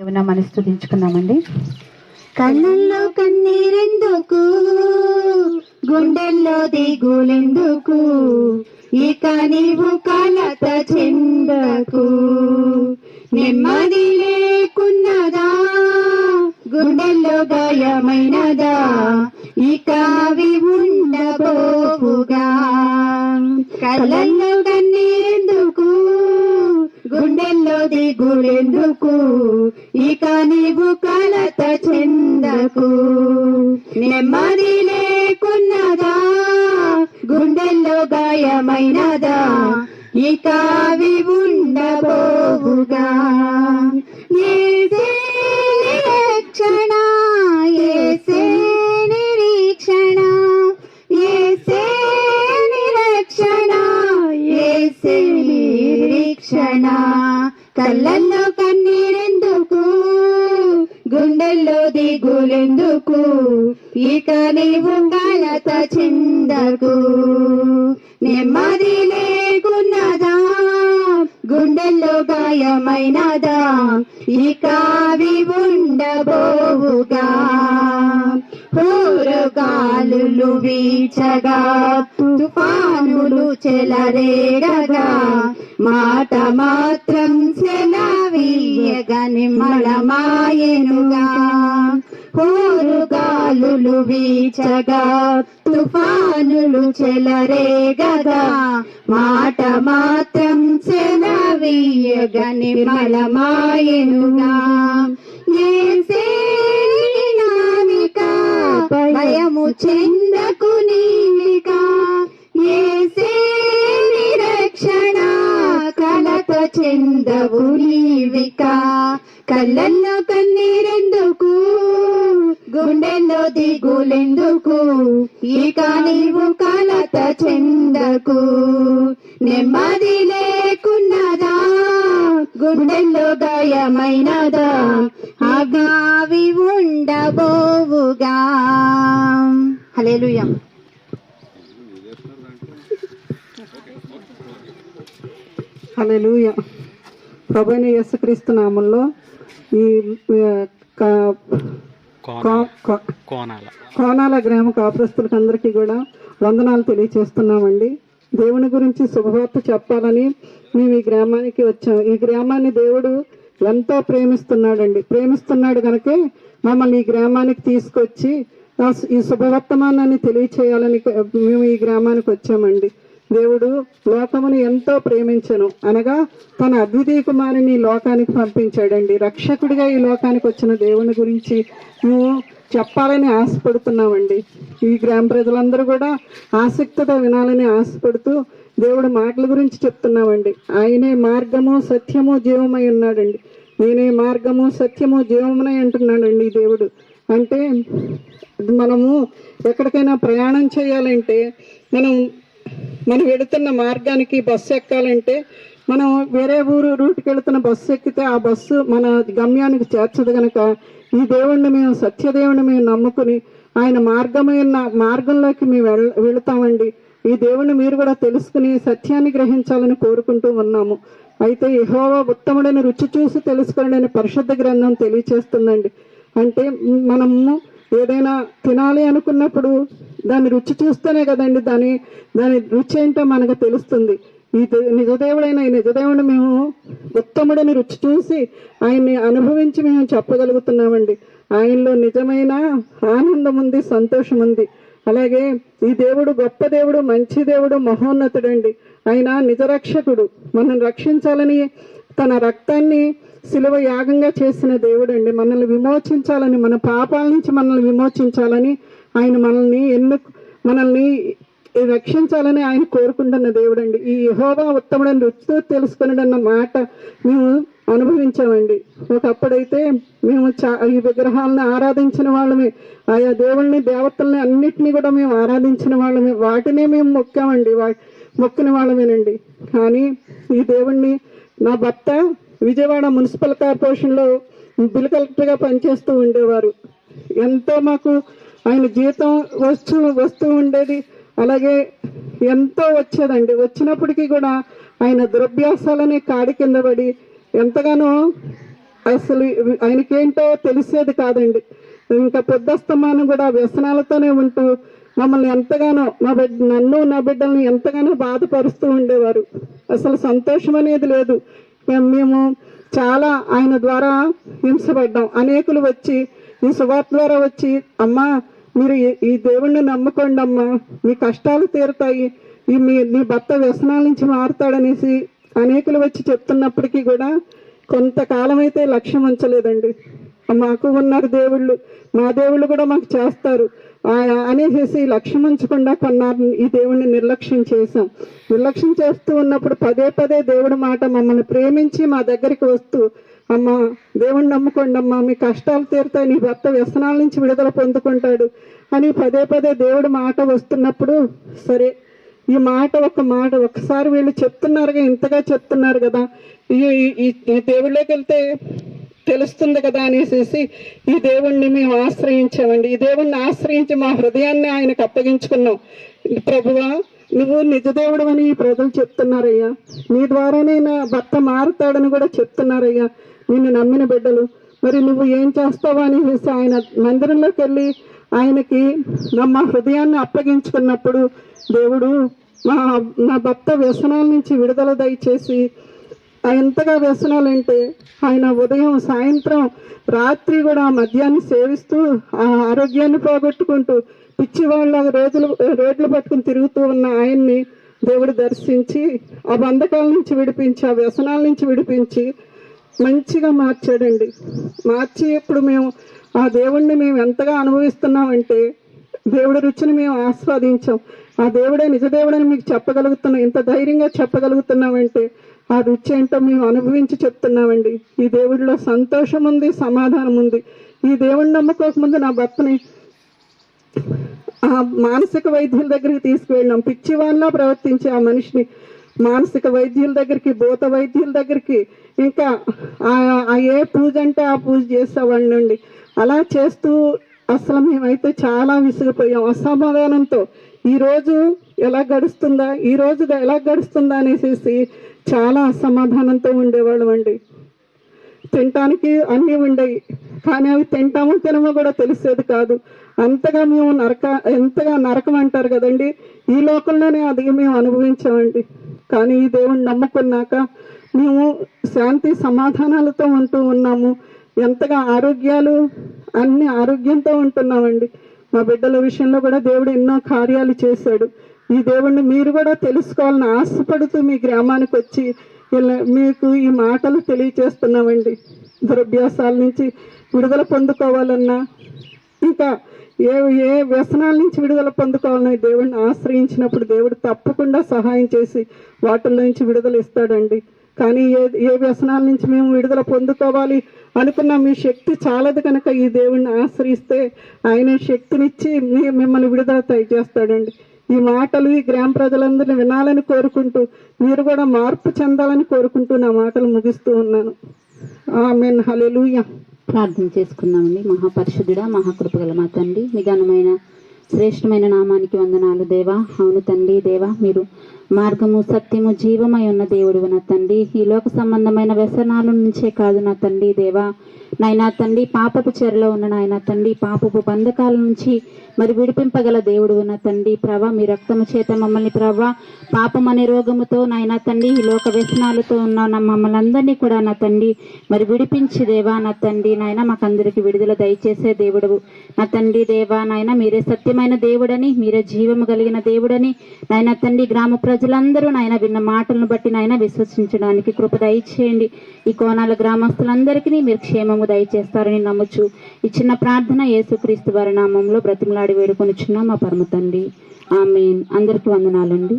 ఏమైనా మనం స్తుతించుకుందామండి కళ్ళల్లో కన్నీరెందుకు? గుండెల్లో దిగులెందుకు? ఇక నీవు కలత చెందకు. నెమ్మది లేకున్నదా? గుండెల్లో గాయమైనదా? ఇక అవి ఉండబోవుగా. కళ్ళల్లో కన్నీరెందుకు? గుండెల్లో దిగులెందుకు ఇక నీవు కలత చెందకు. నెమ్మది లేకున్నదా? గుండెల్లో గాయమైనదా? ఇక అవి ఉండబోవుగా? ఏసే నిరీక్షణ ఏసే నిరీక్షణ ఏసే నిరీక్షణ ఏసే రక్షణ. కళ్ళల్లో కన్నీరెందుకు? గుండెల్లో దిగులెందుకు? ఇక నీవు కలత చెందకు. నెమ్మది లేకున్నదా? గుండెల్లో గాయమైనదా? ఇక అవి ఉండబోవుగా? పూరగాలులు వీచగా తుఫానులు చెలరేగగా మాట మాత్రం సెలవీయగా నిమ్మళమాయనుగా పూరుగాలులు వీచగా తుఫానులు చెలరేగగా మాట మాత్రం సెలవీయగా నిమ్మళమాయనుగా ఏ చెందకు నీవిక. ఏసే నిరక్షణ కలత చెందవు నీవిక. కళ్ళల్లో కన్నీరెందుకు? గుండెల్లో దిగులెందుకు? ఇక నీవు కలత చెందకు. నెమ్మది లేకున్నదా? గుండెల్లో గాయమైనదా? అగావి ఉండబోవుగా. హల్లెలూయా. హల్లెలూయా. ప్రభుని యేసుక్రీస్తు నామంలో ఈ కోనాల. కోనాల. గ్రామ కాపురస్తులకు అందరికీ కూడా వందనాలు తెలియచేస్తున్నామండి. దేవుని గురించి శుభవార్త చెప్పాలని మేము ఈ గ్రామానికి వచ్చాం. ఈ గ్రామాన్ని దేవుడు ఎంతో ప్రేమిస్తున్నాడండి. ప్రేమిస్తున్నాడు కనుకే మమ్మల్ని ఈ గ్రామానికి తీసుకొచ్చి ఈ శుభవర్తమానాన్ని తెలియచేయాలని మేము ఈ గ్రామానికి వచ్చామండి. దేవుడు లోకమును ఎంతో ప్రేమించను. అనగా తన అద్వితీయ కుమారుని ఈ లోకానికి పంపించాడండి. రక్షకుడిగా ఈ లోకానికి వచ్చిన దేవుని గురించి మేము చెప్పాలని ఆశపడుతున్నామండి. ఈ గ్రామ ప్రజలందరూ కూడా ఆసక్తితో వినాలని ఆశపడుతూ దేవుడు మాటల గురించి చెప్తున్నామండి ఆయనే మార్గము సత్యము జీవమై ఉన్నాడండి. నేనే మార్గము సత్యము జీవమునై అంటున్నాడండి ఈ దేవుడు. అంటే మనము ఎక్కడికైనా ప్రయాణం చేయాలంటే మనం మనం వెళుతున్న మార్గానికి బస్సు ఎక్కాలంటే మనం వేరే ఊరు రూట్కి వెళుతున్న బస్సు ఎక్కితే ఆ బస్సు మన గమ్యానికి చేర్చదు కనుక ఈ దేవుణ్ణి మేము సత్యదేవుని మేము నమ్ముకుని ఆయన మార్గమైన మార్గంలోకి మేము వెళ్ వెళుతామండి. ఈ దేవుణ్ణి మీరు కూడా తెలుసుకుని సత్యాన్ని గ్రహించాలని కోరుకుంటూ ఉన్నాము. అయితే యహోవా ఉత్తముడని రుచి చూసి తెలుసుకోండి పరిశుద్ధ గ్రంథం తెలియచేస్తుందండి. అంటే మనము ఏదైనా తినాలి అనుకున్నప్పుడు దాని రుచి చూస్తేనే కదండి దాని దాని రుచి ఏంటో మనకు తెలుస్తుంది. ఈ దే- నిజదేవుడైన ఈ నిజదేవుడు మేము ఉత్తముడని రుచి చూసి ఆయన్ని అనుభవించి మేము చెప్పగలుగుతున్నామండి. ఆయనలో నిజమైన ఆనందం ఉంది సంతోషం ఉంది అలాగే ఈ దేవుడు గొప్ప దేవుడు మంచి దేవుడు మహోన్నతుడు అండి ఆయన నిజరక్షకుడు మనం రక్షించాలని తన రక్తాన్ని శిలువ యాగంగా చేసిన దేవుడండి. మనల్ని విమోచించాలని మన పాపాల నుంచి మనల్ని విమోచించాలని ఆయన మనల్ని ఎన్ను మనల్ని రక్షించాలని ఆయన కోరుకుంటున్న దేవుడండి. ఈ యహోవా ఉత్తముడని రుచితో తెలుసుకున్నాడన్న మాట మేము అనుభవించామండి. ఒకప్పుడైతే మేము చా ఈ విగ్రహాలను ఆరాధించిన వాళ్ళమే. ఆయా దేవుళ్ళని దేవతల్ని అన్నిటినీ కూడా మేము ఆరాధించిన వాళ్ళమే. వాటినే మేము మొక్కామండి. వా మొక్కిన వాళ్ళమేనండి. కానీ ఈ దేవుణ్ణి నా భర్త విజయవాడ మున్సిపల్ కార్పొరేషన్లో బిల్ కలెక్టర్గా పనిచేస్తూ ఉండేవారు. ఎంతో మాకు ఆయన జీతం వస్తూ వస్తూ ఉండేది. అలాగే ఎంతో వచ్చేదండి. వచ్చినప్పటికీ కూడా ఆయన దురభ్యాసాలనే కాడి కింద పడి ఎంతగానో అసలు ఆయనకేంటో తెలిసేది కాదండి. ఇంకా పెద్ద పొద్దస్తమానం కూడా వ్యసనాలతోనే ఉంటూ మమ్మల్ని ఎంతగానో మా బిడ్డ నన్ను నా బిడ్డల్ని ఎంతగానో బాధపరుస్తూ ఉండేవారు. అసలు సంతోషం అనేది లేదు. మేము- మేము చాలా ఆయన ద్వారా హింసపడ్డాం. అనేకులు వచ్చి ఈ సువార్త ద్వారా వచ్చి అమ్మా మీరు ఈ- దేవుణ్ణి నమ్ముకోండి అమ్మా. మీ కష్టాలు తీరుతాయి. ఈ మీ మీ భర్త వ్యసనాల నుంచి మారుతాడనేసి అనేకులు వచ్చి చెప్తున్నప్పటికీ కూడా కొంతకాలం అయితే లక్ష్యం ఉంచలేదండి. మాకు ఉన్నారు దేవుళ్ళు. మా దేవుళ్ళు కూడా మాకు చేస్తారు. అనేసేసి అనేసి లక్ష్యం ఉంచకుండా కొన్నారు ఈ దేవుణ్ణి నిర్లక్ష్యం చేశాం. నిర్లక్ష్యం చేస్తూ ఉన్నప్పుడు పదే పదే దేవుడి మాట మమ్మల్ని ప్రేమించి మా దగ్గరికి వస్తూ అమ్మ దేవుణ్ణి నమ్ముకోండి అమ్మా మీ కష్టాలు తీరుతాయి నీ భర్త వ్యసనాల నుంచి విడుదల పొందుకుంటాడు అని పదే పదే దేవుడి మాట వస్తున్నప్పుడు సరే ఈ మాట ఒక మాట ఒకసారి వీళ్ళు చెప్తున్నారుగా ఇంతగా చెప్తున్నారు కదా. ఈ ఈ- దేవుళ్ళకి వెళ్తే తెలుస్తుంది కదా అనేసి ఈ దేవుణ్ణి మేము ఆశ్రయించామండి. ఈ దేవుణ్ణి ఆశ్రయించి మా హృదయాన్ని ఆయనకు అప్పగించుకున్నాం. ప్రభువా నువ్వు నిజదేవుడు అని ఈ ప్రజలు చెప్తున్నారయ్యా. నీ ద్వారానే నా భర్త మారుతాడని కూడా చెప్తున్నారయ్యా. నిన్ను నమ్మిన బిడ్డలు. మరి నువ్వు ఏం చేస్తావా అనేసి ఆయన మందిరంలోకి వెళ్ళి ఆయనకి మా హృదయాన్ని అప్పగించుకున్నప్పుడు దేవుడు మా నా భర్త వ్యసనాల నుంచి విడుదల దయచేసి ఎంతగా వ్యసనాలు అంటే ఆయన ఉదయం సాయంత్రం రాత్రి కూడా మద్యాన్ని సేవిస్తూ ఆ ఆరోగ్యాన్ని పోగొట్టుకుంటూ పిచ్చి వాళ్ళ రోజులు రోడ్లు పట్టుకుని తిరుగుతూ ఉన్న ఆయన్ని దేవుడు దర్శించి ఆ బంధకాల నుంచి విడిపించి ఆ వ్యసనాల నుంచి విడిపించి మంచిగా మార్చాడండి. మార్చి ఇప్పుడు మేము ఆ దేవుణ్ణి మేము ఎంతగా అనుభవిస్తున్నామంటే దేవుడి రుచిని మేము ఆస్వాదించాం. ఆ దేవుడే నిజ దేవుడని మీకు చెప్పగలుగుతున్నాం ఇంత ధైర్యంగా చెప్పగలుగుతున్నామంటే ఆ రుచి ఏంటో మేము అనుభవించి చెప్తున్నామండి. ఈ దేవుడిలో సంతోషం ఉంది సమాధానం ఉంది. ఈ దేవుడిని నమ్ముకోకముందు నా భర్తని ఆ మానసిక వైద్యుల దగ్గరికి తీసుకువెళ్ళాం. పిచ్చి వాళ్ళ ప్రవర్తించే ఆ మనిషిని మానసిక వైద్యుల దగ్గరికి భూత వైద్యుల దగ్గరికి ఇంకా ఆ- ఏ పూజ అంటే ఆ పూజ చేసేవాళ్ళండి అలా చేస్తూ అసలు మేమైతే చాలా విసిగిపోయాం. అసమాధానంతో ఈ రోజు ఎలా గడుస్తుందా? ఈ రోజు ఎలా గడుస్తుందా? అనేసి చాలా అసమాధానంతో ఉండేవాళ్ళం అండి. తినటానికి అన్నీ ఉండేవి కానీ అవి తింటామో తినమో కూడా తెలిసేది కాదు. అంతగా మేము నరక ఎంతగా నరకం అంటారు కదండి ఈ లోకంలోనే అది మేము అనుభవించామండి. కానీ ఈ దేవుణ్ణి నమ్ముకున్నాక మేము శాంతి సమాధానాలతో ఉంటూ ఉన్నాము. ఎంతగా ఆరోగ్యాలు అన్ని ఆరోగ్యంతో ఉంటున్నామండి. మా బిడ్డల విషయంలో కూడా దేవుడు ఎన్నో కార్యాలు చేశాడు. ఈ దేవుణ్ణి మీరు కూడా తెలుసుకోవాలని ఆశపడుతూ మీ గ్రామానికి వచ్చి ఇలా మీకు ఈ మాటలు తెలియచేస్తున్నామండి. దురభ్యాసాల నుంచి విడుదల పొందుకోవాలన్నా ఇంకా ఏ ఏ వ్యసనాల నుంచి విడుదల పొందుకోవాలని దేవుడిని ఆశ్రయించినప్పుడు దేవుడు తప్పకుండా సహాయం చేసి వాటిల్లో నుంచి విడుదల ఇస్తాడండి. కానీ ఏ ఏ వ్యసనాల నుంచి మేము విడుదల పొందుకోవాలి అనుకున్న మీ శక్తి చాలదు కనుక ఈ దేవుణ్ణి ఆశ్రయిస్తే ఆయన శక్తినిచ్చి మీ మిమ్మల్ని విడుదల చేస్తాడండి ఈ మాటలు ఈ గ్రామ ప్రజలందరినీ వినాలని కోరుకుంటూ మీరు కూడా మార్పు చెందాలని కోరుకుంటూ నా మాటలు ముగిస్తూ ఉన్నాను. ఆమెన్. హల్లెలూయా. ప్రార్థన చేసుకుందామండి మహాపరిశుద్ధుడా మహాకృపగల మా తండ్రి మీ ఘనమైన శ్రేష్టమైన నామానికి వందనాలు దేవా. అవును తండ్రి దేవా మీరు మార్గము సత్యము జీవమై ఉన్న దేవుడు నా తండ్రి. ఈ లోక సంబంధమైన వ్యసనాల నుంచే కాదు నా తండ్రి దేవా. నాయనా తండ్రి పాపపు చెరలో ఉన్న నాయన తండ్రి పాపపు బంధకాల నుంచి మరి విడిపింపగల దేవుడు ఉన్న తండ్రి. ప్రభా మీ రక్తము చేత మమ్మల్ని ప్రభా పాపం అనే రోగముతో నాయన తండ్రి ఈ లోక వ్యసనాలతో ఉన్న నా మమ్మల్ని అందరినీ కూడా నా తండ్రి మరి విడిపించి దేవా నా తండ్రి. నాయన మాకందరికి విడుదల దయచేసే దేవుడు నా తండ్రి దేవా నాయన మీరే సత్యమైన దేవుడని మీరే జీవము కలిగిన దేవుడని నాయన తండ్రి గ్రామ ప్రజలందరూ నాయన విన్న మాటలను బట్టి నాయన విశ్వసించడానికి కృప దయచేయండి. ఈ కోణాల గ్రామస్తులందరికీ మీరు క్షేమము దయచేస్తారని నమ్మచ్చు ఈ చిన్న ప్రార్థన యేసుక్రీస్తు వారి నామంలో బ్రతిమలాడి వేడుకొనిచున్నాం మా పరమ తండ్రి. ఆమె అందరికీ వందనాలండి.